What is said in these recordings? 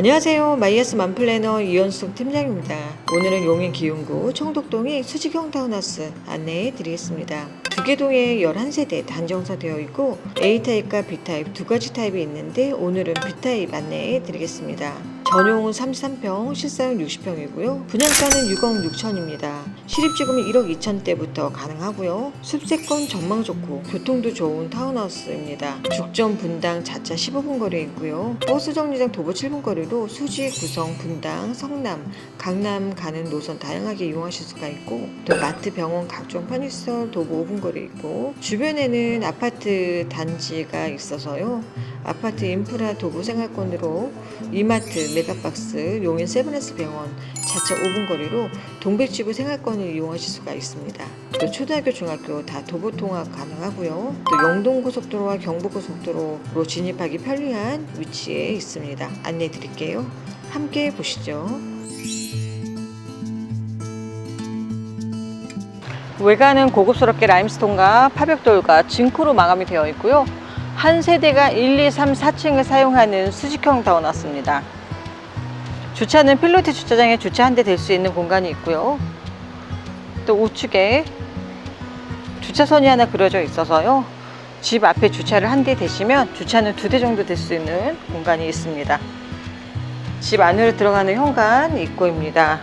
안녕하세요. 마이애스 맘플래너 이현숙 팀장입니다. 오늘은 용인 기흥구 청독동의 수직형 타운하우스 안내해 드리겠습니다. 두 개 동에 11세대 단정서되어 있고 A타입과 B타입 두 가지 타입이 있는데 오늘은 B타입 안내해 드리겠습니다. 전용은 33평, 실사용 60평이고요. 분양가는 6억 6천입니다. 실입지금은 1억 2천대부터 가능하고요. 숲세권 전망 좋고 교통도 좋은 타운하우스입니다. 죽전 분당 자차 15분 거리에 있고요. 버스 정류장 도보 7분 거리로 수지, 구성, 분당, 성남, 강남 가는 노선 다양하게 이용하실 수가 있고 또 마트, 병원, 각종 편의시설 도보 5분 거리에 있고 주변에는 아파트 단지가 있어서요. 아파트 인프라 도보 생활권으로 이마트, 메가박스, 용인 세브란스 병원, 자차 5분 거리로 동백지구 생활권을 이용하실 수가 있습니다. 또 초등학교, 중학교 다 도보 통학 가능하고요. 또 영동고속도로와 경부고속도로로 진입하기 편리한 위치에 있습니다. 안내 드릴게요. 함께 보시죠. 외관은 고급스럽게 라임스톤과 파벽돌과 징크로 마감이 되어 있고요. 한 세대가 1, 2, 3, 4층을 사용하는 수직형 타워놨습니다. 주차는 필로티 주차장에 주차 한대댈수 있는 공간이 있고요. 또 우측에 주차선이 하나 그려져 있어서요. 집 앞에 주차를 한 대 대시면 주차는 두 대 정도 될 수 있는 공간이 있습니다. 집 안으로 들어가는 현관 입구입니다.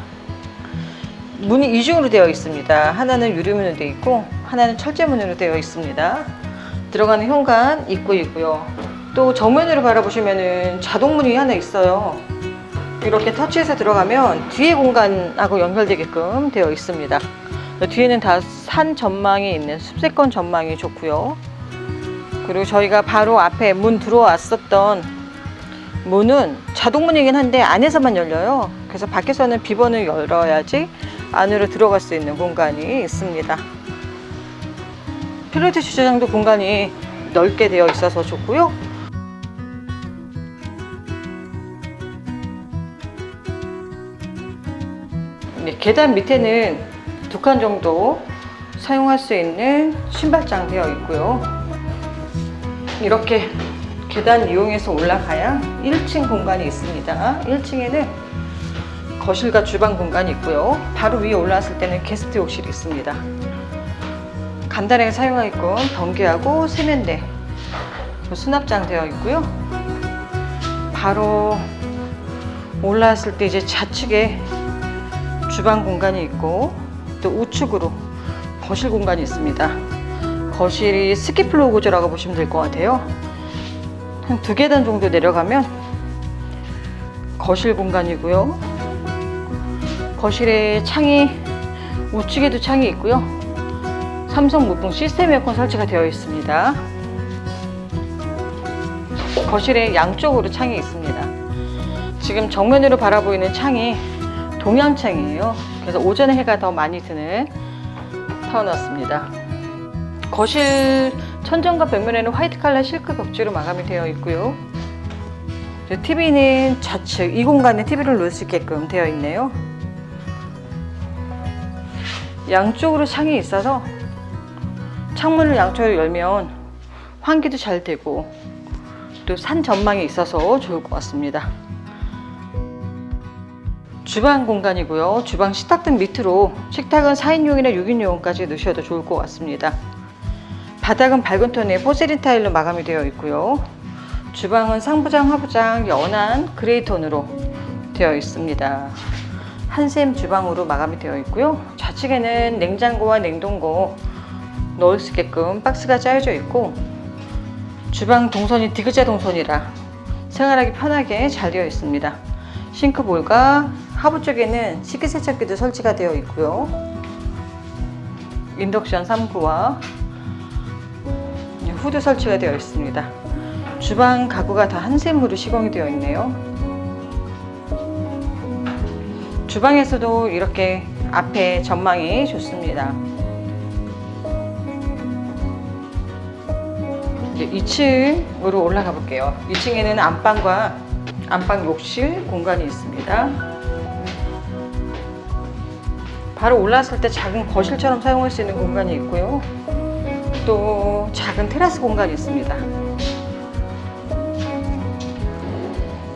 문이 이중으로 되어 있습니다. 하나는 유리문으로 되어 있고 하나는 철제문으로 되어 있습니다. 들어가는 현관 입구이고요. 또 정면으로 바라보시면은 자동문이 하나 있어요. 이렇게 터치해서 들어가면 뒤에 공간하고 연결되게끔 되어 있습니다. 뒤에는 다 산 전망이 있는 숲세권 전망이 좋고요. 그리고 저희가 바로 앞에 문 들어왔었던 문은 자동문이긴 한데 안에서만 열려요. 그래서 밖에서는 비번을 열어야지 안으로 들어갈 수 있는 공간이 있습니다. 필로티 주차장도 공간이 넓게 되어 있어서 좋고요. 네, 계단 밑에는 두 칸 정도 사용할 수 있는 신발장 되어 있고요. 이렇게 계단 이용해서 올라가야 1층 공간이 있습니다. 1층에는 거실과 주방 공간이 있고요. 바로 위에 올라왔을 때는 게스트 욕실이 있습니다. 간단하게 사용하게끔 변기하고 세면대, 그 수납장 되어 있고요. 바로 올라왔을 때 이제 좌측에 주방 공간이 있고 또 우측으로 거실 공간이 있습니다. 거실이 스키플로우 구조라고 보시면 될 것 같아요. 한 두 계단 정도 내려가면 거실 공간이고요. 거실에 창이 우측에도 창이 있고요. 삼성 무풍 시스템 에어컨 설치가 되어 있습니다. 거실에 양쪽으로 창이 있습니다. 지금 정면으로 바라보이는 창이 동양창이에요. 그래서 오전에 해가 더 많이 드는 타운하우스입니다. 거실 천정과 벽면에는 화이트 칼라 실크 벽지로 마감이 되어 있고요. TV는 좌측 이 공간에 TV를 놓을 수 있게끔 되어 있네요. 양쪽으로 창이 있어서 창문을 양쪽으로 열면 환기도 잘 되고 또 산 전망이 있어서 좋을 것 같습니다. 주방 공간이고요. 주방 식탁 등 밑으로 식탁은 4인용이나 6인용까지 넣으셔도 좋을 것 같습니다. 바닥은 밝은 톤의 포세린 타일로 마감이 되어 있고요. 주방은 상부장, 하부장 연한 그레이 톤으로 되어 있습니다. 한샘 주방으로 마감이 되어 있고요. 좌측에는 냉장고와 냉동고 넣을 수 있게끔 박스가 짜여져 있고 주방 동선이 디귿자 동선이라 생활하기 편하게 잘 되어 있습니다. 싱크볼과 하부 쪽에는 식기세척기도 설치가 되어 있고요. 인덕션 3구와 후드 설치가 되어 있습니다. 주방 가구가 다 한샘으로 시공이 되어 있네요. 주방에서도 이렇게 앞에 전망이 좋습니다. 이제 2층으로 올라가 볼게요. 2층에는 안방과 안방 욕실 공간이 있습니다. 바로 올라왔을 때 작은 거실처럼 사용할 수 있는 공간이 있고요. 또 작은 테라스 공간이 있습니다.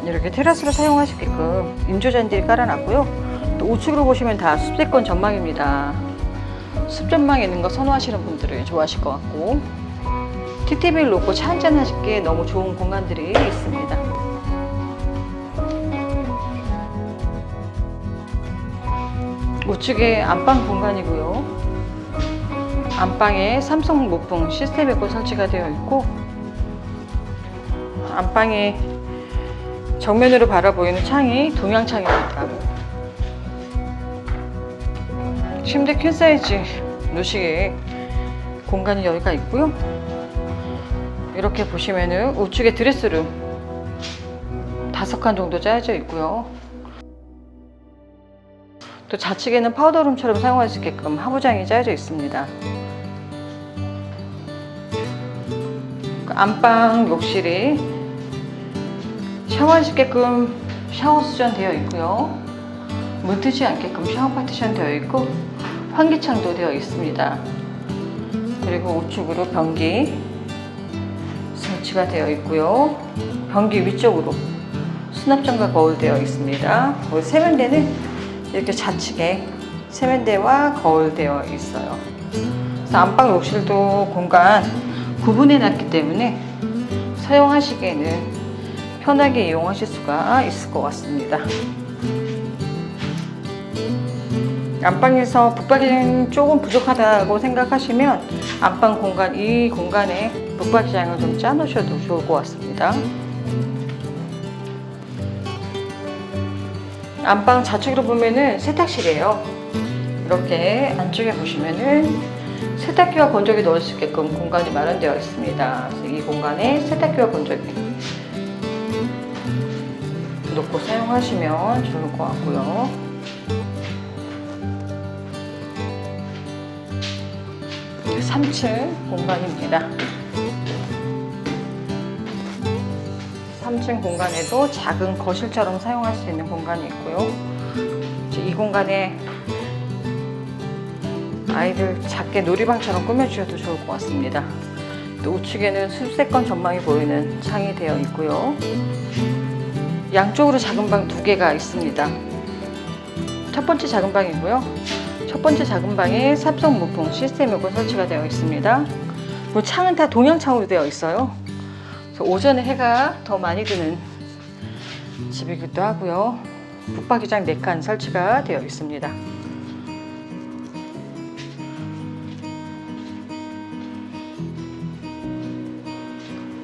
이렇게 테라스로 사용하시게끔 인조잔디를 깔아놨고요. 또 우측으로 보시면 다 숲세권 전망입니다. 숲 전망에 있는 거 선호하시는 분들은 좋아하실 것 같고 TTV를 놓고 차 한잔 하시기에 너무 좋은 공간들이 있습니다. 우측에 안방 공간이고요. 안방에 삼성 무풍 시스템 에코 설치가 되어 있고 안방에 정면으로 바라보이는 창이 동양창입니다. 침대 퀸 사이즈 놓으시게 공간이 여기가 있고요. 이렇게 보시면은 우측에 드레스룸 다섯 칸 정도 짜여져 있고요. 또 좌측에는 파우더룸처럼 사용할 수 있게끔 하부장이 짜여져 있습니다. 그 안방 욕실이 샤워할 수 있게끔 샤워 수전 되어 있고요. 물 트지 않게끔 샤워 파티션 되어 있고 환기창도 되어 있습니다. 그리고 우측으로 변기 설치가 되어 있고요. 변기 위쪽으로 수납장과 거울 되어 있습니다. 세면대는 이렇게 좌측에 세면대와 거울 되어 있어요. 그래서 안방 욕실도 공간 구분해 놨기 때문에 사용하시기에는 편하게 이용하실 수가 있을 것 같습니다. 안방에서 북박이장 조금 부족하다고 생각하시면 안방 공간, 이 공간에 북박이장을 좀 짜놓으셔도 좋을 것 같습니다. 안방 좌측으로 보면은 세탁실이에요. 이렇게 안쪽에 보시면은 세탁기와 건조기 넣을 수 있게끔 공간이 마련되어 있습니다. 이 공간에 세탁기와 건조기 놓고 사용하시면 좋을 것 같고요. 3층 공간입니다. 3층 공간에도 작은 거실처럼 사용할 수 있는 공간이 있고요. 이 공간에 아이들 작게 놀이방처럼 꾸며주셔도 좋을 것 같습니다. 또 우측에는 숲세권 전망이 보이는 창이 되어 있고요. 양쪽으로 작은 방 두 개가 있습니다. 첫 번째 작은 방이고요. 첫 번째 작은 방에 삼성 무풍 시스템 에고 설치가 되어 있습니다. 뭐 창은 다 동양창으로 되어 있어요. 오전에 해가 더 많이 드는 집이기도 하고요. 북박이장 4칸 설치가 되어 있습니다.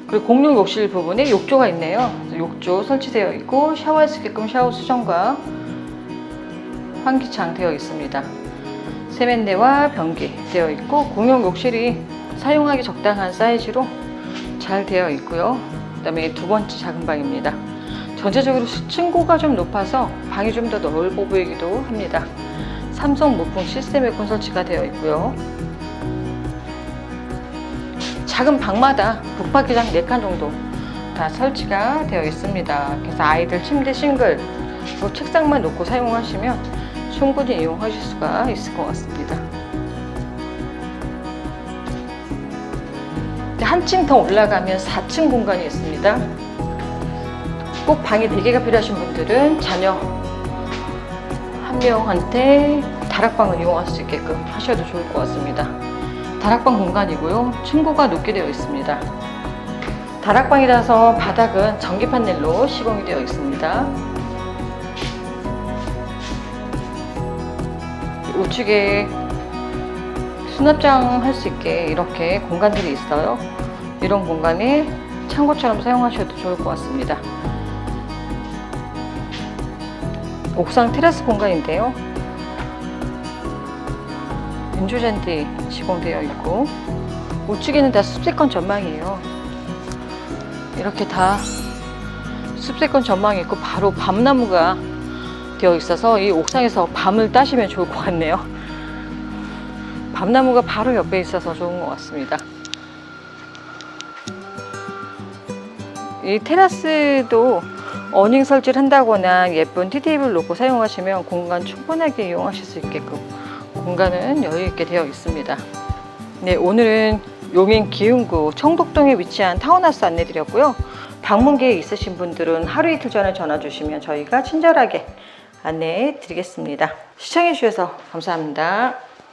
그리고 공용 욕실 부분에 욕조가 있네요. 욕조 설치되어 있고 샤워할 수 있게끔 샤워 수전과 환기창 되어 있습니다. 세면대와 변기 되어 있고 공용 욕실이 사용하기 적당한 사이즈로 잘 되어 있고요. 그 다음에 두 번째 작은 방입니다. 전체적으로 층고가 좀 높아서 방이 좀 더 넓어 보이기도 합니다. 삼성 무풍 시스템 에어컨 설치가 되어 있고요. 작은 방마다 북박이장 4칸 정도 다 설치가 되어 있습니다. 그래서 아이들 침대 싱글, 그리고 책상만 놓고 사용하시면 충분히 이용하실 수가 있을 것 같습니다. 한층 더 올라가면 4층 공간이 있습니다. 꼭 방이 4개가 필요하신 분들은 자녀 한 명한테 다락방을 이용할 수 있게끔 하셔도 좋을 것 같습니다. 다락방 공간이고요. 층고가 높게 되어 있습니다. 다락방이라서 바닥은 전기 판넬로 시공이 되어 있습니다. 우측에 수납장 할 수 있게 이렇게 공간들이 있어요. 이런 공간에 창고처럼 사용하셔도 좋을 것 같습니다. 옥상 테라스 공간인데요. 인조잔디 시공되어 있고 우측에는 다 숲세권 전망이에요. 이렇게 다 숲세권 전망이 있고 바로 밤나무가 되어 있어서 이 옥상에서 밤을 따시면 좋을 것 같네요. 밤나무가 바로 옆에 있어서 좋은 것 같습니다. 이 테라스도 어닝 설치를 한다거나 예쁜 티테이블 놓고 사용하시면 공간 충분하게 이용하실 수 있게끔 공간은 여유 있게 되어 있습니다. 네, 오늘은 용인 기흥구 청독동에 위치한 타운하우스 안내 드렸고요. 방문 계획 있으신 분들은 하루 이틀 전에 전화 주시면 저희가 친절하게 안내해 드리겠습니다. 시청해 주셔서 감사합니다.